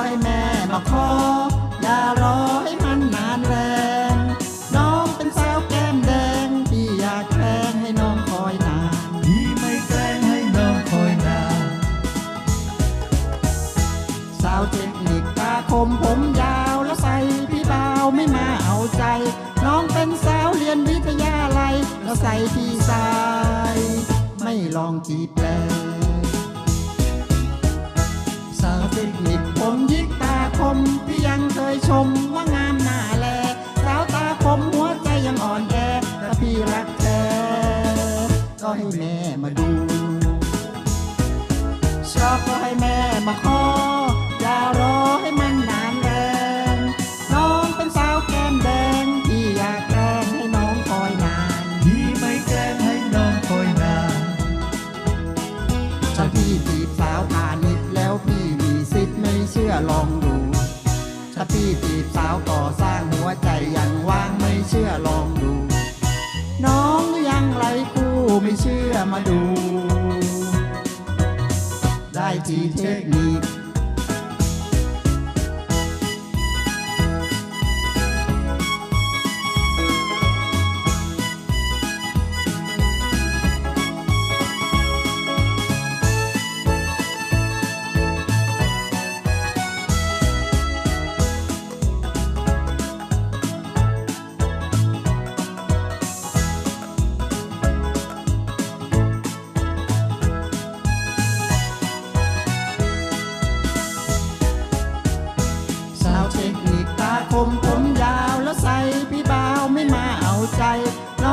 อยแม่มาขออย่ารอให้มันนานแรง น้องเป็นสาวแก้มแดงพี่อยากแกล้งให้น้องคอยนานพี่ไม่แกล้งให้น้องคอยนานสาวเทคนิคตาคมผมยาวแล้วใส่พี่เบาไม่มาเอาใจ น้องเป็นสาวเรียนวิทยาลัยแล้วใส่พี่สาย ไม่ลองจีบแปลส ยชมว่างามหน้าแลสาวตาคมหัวใจยังอ่อนแอถ้าพี่รักแท้ก็ให้แม่มาดู ชอบก็ให้แม่มาขออย่ารอให้มันนานแรงน้องเป็นสาวแก้มแดงที่อยากแกล้งให้น้องคอยนานพี่ไม่แกล้งให้น้องคอยนานถ้าพี่จีบสาวผ่านนิดแล้วพี่มีสิทธิ์ไม่เชื่อลอง ที่จีบสาวก่อสร้างหัวใจยังว่างไม่เชื่อลองดู น้องยังไรคู่ไม่เชื่อมาดู ได้ทีเทคนิค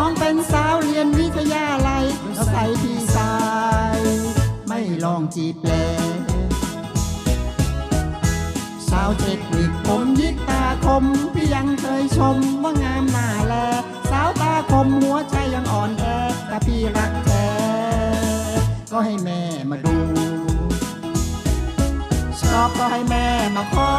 องเป็นสาวเรียนวิทยาลัยแล้วใส่พี่สาย ไม่ลองจีบแลสาวเทคนิคผมยิกตาคม พี่ยังเคยชมว่างามหน้าแล สาวตาคมหัวใจยังอ่อนแอแต่พี่รักแท้ก็ให้แม่มาดู ชอบก็ให้แม่มาขอ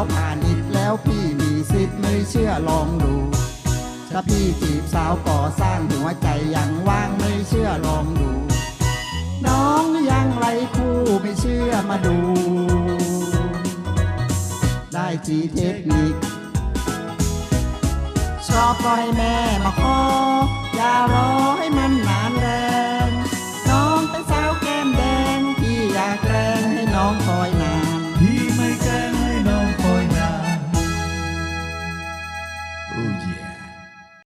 าวผ่านนิดแล้วพี่มีสิทธิ์ไม่เชื่อลองดู ถ้าพี่จีบสาวก่อสร้างหัวใจยังว่างไม่เชื่อลองดู น้องยังไรคู่ไม่เชื่อมาดู ได้จีเทคนิค ชอบก็ให้แม่มาขออย่ารอให้มันนานเลย